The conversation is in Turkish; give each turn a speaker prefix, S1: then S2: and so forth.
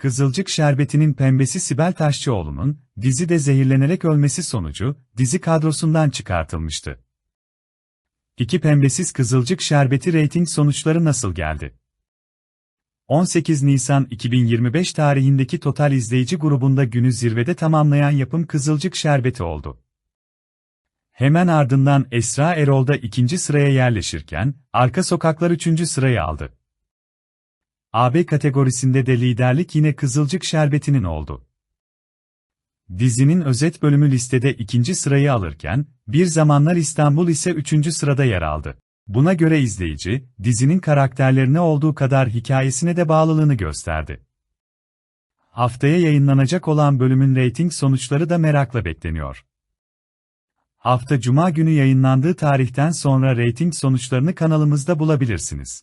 S1: Kızılcık Şerbeti'nin pembesi Sibel Taşçıoğlu'nun, dizide zehirlenerek ölmesi sonucu, dizi kadrosundan çıkartılmıştı. İki pembesiz Kızılcık Şerbeti reyting sonuçları nasıl geldi? 18 Nisan 2025 tarihindeki total izleyici grubunda günü zirvede tamamlayan yapım Kızılcık Şerbeti oldu. Hemen ardından Esra Erol da ikinci sıraya yerleşirken, Arka Sokaklar üçüncü sırayı aldı. AB kategorisinde de liderlik yine Kızılcık Şerbeti'nin oldu. Dizinin özet bölümü listede ikinci sırayı alırken, Bir Zamanlar İstanbul ise üçüncü sırada yer aldı. Buna göre izleyici, dizinin karakterlerine olduğu kadar hikayesine de bağlılığını gösterdi. Haftaya yayınlanacak olan bölümün reyting sonuçları da merakla bekleniyor. Hafta Cuma günü yayınlandığı tarihten sonra reyting sonuçlarını kanalımızda bulabilirsiniz.